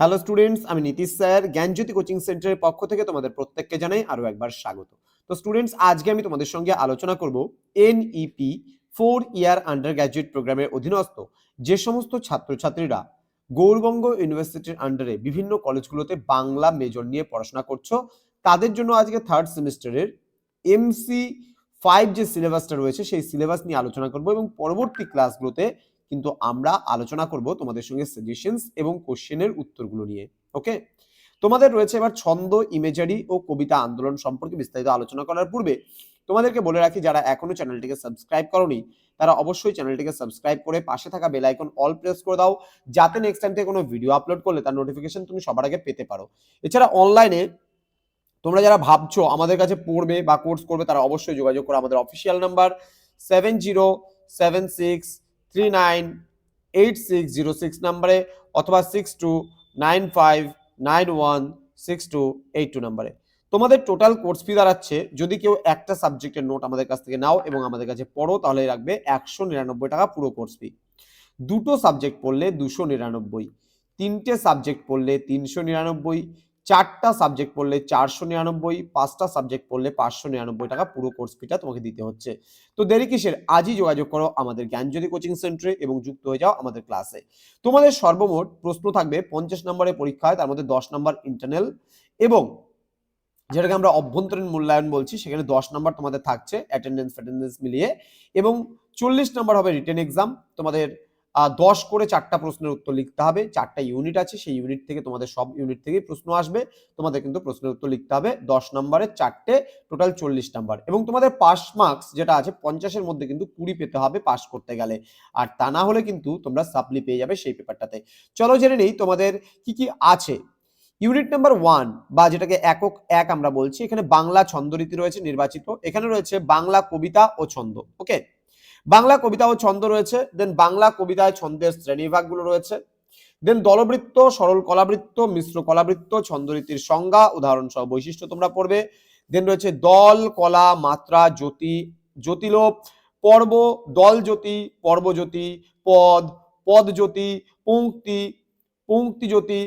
Hello students আমি Nitish sir, জ্ঞানজ্যোতি coaching সেন্টারের পক্ষ থেকে তোমাদের প্রত্যেককে জানাই আরও একবার স্বাগত। তো স্টুডেন্টস আজকে আমি তোমাদের সঙ্গে আলোচনা করব NEP four year undergraduate প্রোগ্রামের অধীনস্থ। যে সমস্ত ছাত্রছাত্রীরা গৌরবঙ্গ ইউনিভার্সিটির আন্ডারে বিভিন্ন কলেজগুলোতে বাংলা মেজর নিয়ে পড়াশোনা করছ, তাদের জন্য আজকে থার্ড সেমিস্টারের এমসি ফাইভ যে সিলেবাসটা রয়েছে, সেই সিলেবাস নিয়ে আলোচনা করব এবং পরবর্তী ক্লাসগুলোতে কিন্তু আমরা আলোচনা করব তোমাদের সঙ্গে সাজেশনস এবং কোশ্চেনের উত্তরগুলো নিয়ে ওকে তোমাদের রয়েছে এবার ছন্দ ইমেজারি ও কবিতা আন্দোলন সম্পর্কে বিস্তারিত আলোচনা করার পূর্বে তোমাদেরকে বলে রাখি, যারা এখনও চ্যানেলটিকে সাবস্ক্রাইব করনি, তারা অবশ্যই চ্যানেলটিকে সাবস্ক্রাইব করে পাশে থাকা বেল আইকন অল প্রেস করে দাও, যাতে নেক্সট টাইম থেকে কোনো ভিডিও আপলোড করলে তার নোটিফিকেশন তুমি সবার আগে পেতে পারো। এছাড়া অনলাইনে তোমরা যারা ভাবছ আমাদের কাছে পড়বে বা কোর্স করবে, তারা অবশ্যই যোগাযোগ করো আমাদের official number seven zero seven six three nine eight six zero six নাম্বারে অথবা six two nine five nine one six two eight two নাম্বারে। তোমাদের টোটাল কোর্স ফি দাঁড়াচ্ছে, যদি কেউ একটা সাবজেক্টের নোট আমাদের কাছ থেকে নাও এবং আমাদের কাছে পড়ো, তাহলে রাখবে একশো নিরানব্বই টাকা পুরো কোর্স ফি দুটো সাবজেক্ট পড়লে দুশো নিরানব্বই, তিনটে সাবজেক্ট পড়লে তিনশো নিরানব্বই চারটা সাবজেক্ট পড়লে চারশো নিরানব্বই, পাঁচটা সাবজেক্ট পড়লে পাঁচশো নিরানব্বই টাকা পুরো কোর্স ফিটা তোমাকে দিতে হচ্ছে। তো দেরি কিসের? আজই যোগাযোগ করো আমাদের জ্ঞানজ্যোতি কোচিং সেন্টারে এবং যুক্ত হয়ে যাও আমাদের ক্লাসে তোমাদের সর্বমোট প্রশ্ন থাকবে পঞ্চাশ নম্বরের পরীক্ষায়, তার মধ্যে দশ নম্বর ইন্টারনাল এবং যেটাকে আমরা অভ্যন্তরীণ মূল্যায়ন বলছি, সেখানে দশ নম্বর তোমাদের থাকছে অ্যাটেন্ডেন্স ফ্যাটেন্ডেন্স মিলিয়ে এবং চল্লিশ নম্বর হবে রিটেন এক্সাম তোমাদের দশ করে চারটা প্রশ্নের উত্তর লিখতে হবে। চারটা ইউনিট আছে, সেই ইউনিট থেকে তোমাদের সব ইউনিট থেকেই প্রশ্ন আসবে। তোমাদের কিন্তু প্রশ্নের উত্তর লিখতে হবে দশ নম্বরের চারটে টোটাল চল্লিশ নাম্বার। এবং তোমাদের পাস মার্কস যেটা আছে, পঞ্চাশের মধ্যে কিন্তু কুড়ি পেতে হবে পাস করতে গেলে। আর তা না হলে কিন্তু তোমরা সাপ্লি পেয়ে যাবে সেই পেপারটাতে চলো জেনে নেই তোমাদের কি কি আছে। ইউনিট নাম্বার ওয়ান বা যেটাকে একক এক আমরা বলছি, এখানে বাংলা ছন্দরীতি রয়েছে নির্বাচিত। এখানে রয়েছে বাংলা কবিতা ও ছন্দ ওকে বাংলা কবিতা ও ছন্দ রয়েছে দেন বাংলা কবিতায় ছন্দের শ্রেণীবিভাগগুলো রয়েছে দেন দলবৃত্ত, সরল কলাবৃত্ত, মিশ্র কলাবৃত্ত, ছন্দরীতির সংজ্ঞা উদাহরণ সহ বৈশিষ্ট্য তোমরা পড়বে দেন রয়েছে দল, কলা, মাত্রা, জ্যোতি, জ্যোতিলোপ, পর্ব, দল জ্যোতি পর্বজ্যোতি পদ পদ জ্যোতি, পঙ্ক্তি পঙ্ক্তি জ্যোতি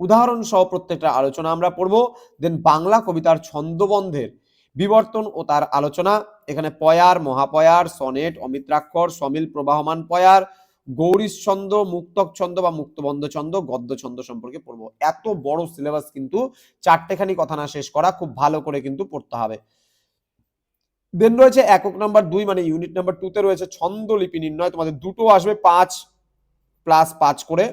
উদাহরণ সহ প্রত্যেকটা আলোচনা আমরা পড়ব দেন বাংলা কবিতার ছন্দবন্ধের বিবর্তন ও তার আলোচনা। এখানে পয়ার, মহাপয়ার, সনেট, অমিত্রাক্ষর সমিল প্রবাহমান পয়ার গৌরীশ ছন্দ মুক্তক ছন্দ বা মুক্তবন্ধ ছন্দ গদ্য ছন্দ সম্পর্কে পড়ব। এত বড় সিলেবাস কিন্তু চারটেখানি কথা না শেষ করা খুব ভালো করে কিন্তু পড়তে হবে। দেন রয়েছে একক নাম্বার দুই মানে ইউনিট নাম্বার টুতে রয়েছে ছন্দ লিপি নির্ণয়। তোমাদের দুটো আসবে, পাঁচ প্লাস পাঁচ করে।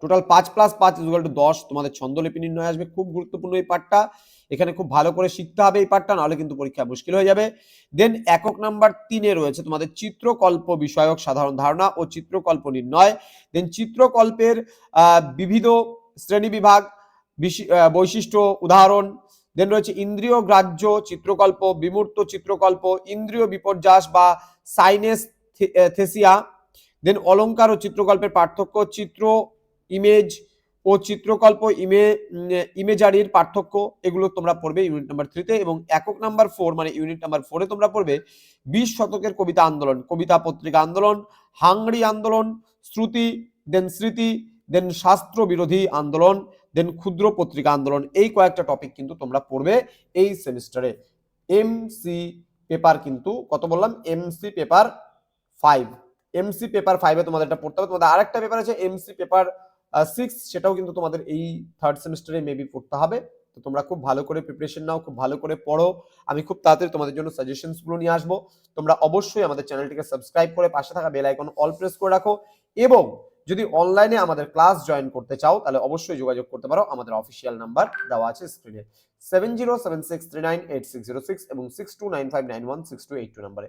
টোটাল পাঁচ প্লাস পাঁচ ইজুয়াল টু দশ। তোমাদের ছন্দলিপি নির্ণয় আসবে। খুব গুরুত্বপূর্ণ এই পার্টটা এখানে খুব ভালো করে শিখতে হবে এই পার্টটা নাহলে কিন্তু পরীক্ষা মুশকিল হয়ে যাবে। দেন একক নাম্বার তিনে রয়েছে তোমাদের চিত্রকল্প বিষয়ক সাধারণ ধারণা ও চিত্রকল্প নির্ণয়। দেন চিত্রকল্পের বিবিধ শ্রেণি বিভাগ, বিশি- বৈশিষ্ট্য, উদাহরণ। দেন রয়েছে ইন্দ্রিয় গ্রাহ্য চিত্রকল্প, বিমূর্ত চিত্রকল্প, ইন্দ্রিয় বিপর্যাস বা সাইনেস থেসিয়া দেন অলঙ্কার ও চিত্রকল্পের পার্থক্য, চিত্র ইমেজ ও চিত্রকল্প ইমে ইমেজারির পার্থক্য, এগুলো তোমরা পড়বে ইউনিট নাম্বার থ্রিতে এবং একক নাম্বার ফোর মানে ইউনিট নাম্বার ফোরে তোমরা পড়বে বিশ শতকের কবিতা আন্দোলন, কবিতা পত্রিকা আন্দোলন, হাংরি আন্দোলন, শ্রুতি দেন স্মৃতি দেন শাস্ত্র বিরোধী আন্দোলন দেন ক্ষুদ্র পত্রিকা আন্দোলন, এই কয়েকটা টপিক কিন্তু তোমরা পড়বে এই সেমিস্টারে এমসি পেপার কিন্তু, কত বললাম? MC paper five MC paper ফাইভে তোমাদের এটা পড়তে হবে। তোমাদের আরেকটা পেপার আছে এমসি পেপার সিক্স সেটাও কিন্তু তোমাদের এই থার্ড সেমিস্টারে মেবি পড়তে হবে। তো তোমরা খুব ভালো করে প্রিপারেশন নাও, খুব ভালো করে পড়ো। আমি খুব তাড়াতাড়ি তোমাদের জন্য সাজেশনসগুলো নিয়ে আসব। তোমরা অবশ্যই আমাদের চ্যানেলটিকে সাবস্ক্রাইব করে পাশে থাকা বেল আইকন অল প্রেস করে রাখো। এবং যদি অনলাইনে আমাদের ক্লাস জয়েন করতে চাও, তাহলে অবশ্যই যোগাযোগ করতে পারো। আমাদের অফিসিয়াল নাম্বার দেওয়া আছে স্ক্রিনে seven zero seven six three nine eight six zero six এবং six two nine five nine one six two eight two নাম্বারে